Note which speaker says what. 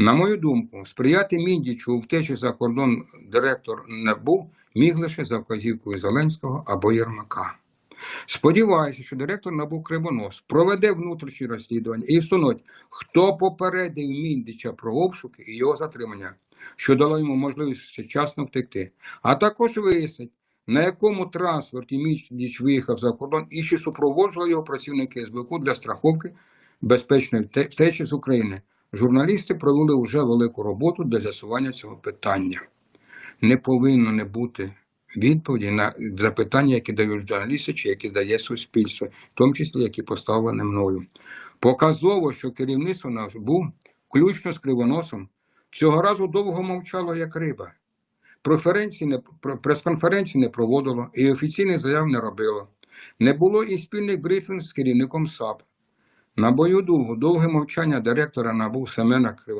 Speaker 1: На мою думку, сприяти Міндічу втечі за кордон директор НАБУ міг лише за вказівкою Зеленського або Єрмака. Сподіваюся, що директор НАБУ Кривонос проведе внутрішні розслідування і встановить, хто попередив Міндіча про обшуки і його затримання, що дало йому можливість вчасно втекти, а також вияснить, на якому транспорті Міндіч виїхав за кордон і чи супроводжували його працівники СБУ для страховки безпечної втечі з України. Журналісти провели вже велику роботу для з'ясування цього питання. Не повинно не бути відповіді на запитання, які дають журналісти чи які дає суспільство, в тому числі які поставлені мною. Показово, що керівництво НАБУ, включно з кривоносом, цього разу довго мовчало як риба. Прес-конференції не проводило і офіційних заяв не робило. Не було і спільних брифінгів з керівником САП. На бою думку, довге мовчання директора НАБУ Семена Криво